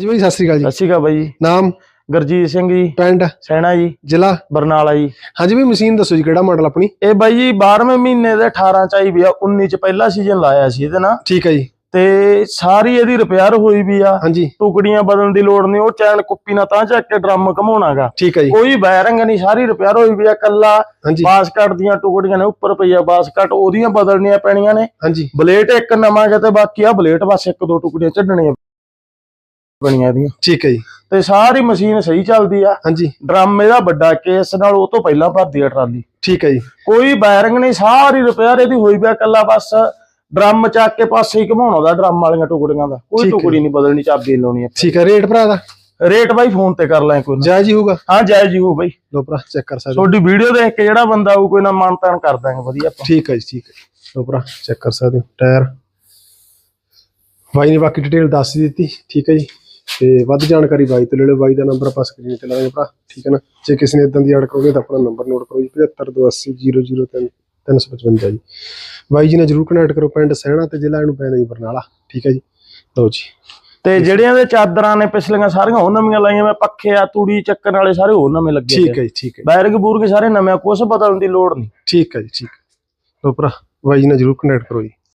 ਜੀ ਬਾਈ ਸਤਿ ਸ੍ਰੀ ਅਕਾਲ ਜੀ। ਸਤਿ ਸ਼੍ਰੀ ਅਕਾਲ ਬਾਈ ਜੀ। ਨਾਮ? ਗੁਰਜੀਤ ਸਿੰਘ ਜੀ। ਪਿੰਡ? ਸੈਣਾ ਜੀ। ਜ਼ਿਲ੍ਹਾ? ਬਰਨਾਲਾ ਜੀ। ਹਾਂਜੀ ਵੀ ਮਸ਼ੀਨ ਦੱਸੋ ਜੀ ਕਿਹੜਾ ਮਾਡਲ ਆਪਣੀ? ਇਹ ਬਾਈ ਜੀ 12ਵੇਂ ਮਹੀਨੇ ਦੇ 18 ਚ ਆਈ ਵੀ ਆ 19 ਚ ਪਹਿਲਾ ਸੀਜ਼ਨ ਲਾਇਆ ਸੀ ਇਹਦੇ ਨਾਲ। ਠੀਕ ਹੈ ਜੀ। ਤੇ ਸਾਰੀ ਇਹਦੀ ਰਿਪੇਅਰ ਹੋਈ ਵੀ ਆ। ਹਾਂਜੀ। ਟੁਕੜੀਆਂ ਬਦਲਣ ਦੀ ਲੋੜ ਨਹੀਂ ਉਹ ਚੈਨ ਕੁੱਪੀ ਨਾਲ ਤਾਂ ਚੱਕ ਕੇ ਡਰਮ ਘਮਾਉਣਾਗਾ। ਠੀਕ ਹੈ ਜੀ। ਕੋਈ ਬੈਰਿੰਗ ਨਹੀਂ ਸਾਰੀ ਰਿਪੇਅਰ ਹੋਈ ਵੀ ਆ ਕੱਲਾ ਬਾਸਕਟ ਦੀਆਂ ਟੁਕੜੀਆਂ ਨੇ ਉੱਪਰ ਪਈ ਆ ਬਾਸਕਟ ਉਹਦੀਆਂ ਬਦਲਣੀਆਂ ਪੈਣੀਆਂ ਨੇ। ਹਾਂਜੀ। ਬਲੇਟ ਇੱਕ ਨਵਾਂ ਗਾ ਤੇ ਬਾਕੀ ਆ ਬਲੇਟ ਬਸ ਇੱਕ ਦੋ ਟੁਕੜੀਆਂ ਛੱਡਣੀਆਂ ਬਣੀਆਂ ਇਹਦੀਆਂ। ਠੀਕ ਹੈ ਜੀ। ਤੇ ਸਾਰੀ ਮਸ਼ੀਨ ਸਹੀ ਚੱਲਦੀ ਆ। ਹਾਂਜੀ। ਡਰਮ ਇਹਦਾ ਵੱਡਾ ਕੇਸ ਨਾਲ ਉਹ ਤੋਂ ਪਹਿਲਾਂ ਭਰਦੀ ਆ ਟਰਾਲੀ। ਠੀਕ ਹੈ ਜੀ। ਕੋਈ ਬੈਰਿੰਗ ਨਹੀਂ ਸਾਰੀ ਰਿਪੇਅਰ ਇਹਦੀ ਹੋਈ ਪਿਆ ਕੱਲਾ ਬਸ। ਡਰਮ ਚੱਕ ਕੇ ਪਾਸੇ ਹੀ ਘਮਾਉਣਾ ਦਾ ਡਰਮ ਵਾਲੀਆਂ ਟੁਕੜੀਆਂ ਦਾ। ਕੋਈ। ਟੁਕੜੀ ਨਹੀਂ ਬਦਲਣੀ ਚਾਬੀ ਲਾਉਣੀ ਠੀਕ ਹੈ ਰੇਟ ਭਰਾ ਦਾ? ਰੇਟ ਬਾਈ ਫੋਨ ਤੇ ਕਰ ਲੈ ਕੋਈ ਨਾ। ਜਾਇਜ਼ ਹੀ ਹੋਊਗਾ? ਹਾਂ ਜਾਇਜ਼ ਹੀ ਹੋ ਬਾਈ। ਲੋ ਭਰਾ ਚੈੱਕ ਕਰ ਸਕਦੇ। ਤੁਹਾਡੀ ਵੀਡੀਓ ਦੇਖ ਕੇ ਜਿਹੜਾ ਬੰਦਾ ਆਊ ਕੋਈ ਨਾ ਮਨ ਤਾਨ ਕਰ ਦਾਂਗੇ ਵਧੀਆ ਆਪਾਂ। ਠੀਕ ਹੈ ਜੀ ਠੀਕ ਹੈ। ਲੋ ਭਰਾ ਚੈੱਕ ਕਰ ਸਕਦੇ ਹੋ। ਟਾਇਰ। ਬਾਈ ਨੇ ਬਾਕੀ ਡਿਟੇਲ ਦੱਸ ਦਿੱਤੀ। ਠੀਕ ਹੈ ਜੀ। ਤੇ ਵੱਧ ਜਾਣਕਾਰੀ ਬਾਈ ਤੋਂ ਲੈ ਲਓ। ਬਾਈ ਦਾ ਨੰਬਰ ਆਪਾਂ ਸਕਰੀਨ ਤੇ ਲਾਵਾਂਗੇ ਭਰਾ ਠੀਕ ਹੈ ਨਾ? ਜੇ ਕਿਸੇ ਨੇ ਇਦਾਂ ਦੀ ਐਡ ਕਰੋਗੇ ਤਾਂ ਆਪਣਾ ਨੰਬਰ ਨੋਟ ਕਰੋ ਜੀ 7528000355 ਜੀ। ਬਾਈ ਜੀ ਨਾਲ ਜਰੂਰ ਕਨੈਕਟ ਕਰੋ ਪਿੰਡ ਸਹਿਣਾ ਤੇ ਜ਼ਿਲ੍ਹਾ ਇਹਨੂੰ ਪੈਂਦਾ ਜੀ ਬਰਨਾਲਾ ਠੀਕ ਹੈ ਜੀ? ਲਓ ਜੀ। ਤੇ ਜਿਹੜਿਆਂ ਦੇ ਚਾਦਰਾਂ ਨੇ ਪਿਛਲੀਆਂ ਸਾਰੀਆਂ ਉਹ ਨਵੀਆਂ ਲਾਈਆਂ ਮੈਂ ਪੱਖੇ ਆ ਤੂੜੀ ਚੱਕਣ ਵਾਲੇ ਸਾਰੇ ਉਹ ਨਵੇਂ ਲੱਗੇ ਠੀਕ ਹੈ ਜੀ ਠੀਕ ਹੈ ਬੈਰਗ ਬੂਰਗ ਸਾਰੇ ਨਵੇਂ ਕੁਛ ਬਦਲਣ ਦੀ ਲੋੜ ਨਹੀਂ। ਠੀਕ ਹੈ ਜੀ ਠੀਕ ਲਓ ਭਰਾ ਬਾਈ ਜੀ ਨਾਲ ਜਰੂਰ ਕਨੈਕਟ ਕਰੋ ਜੀ।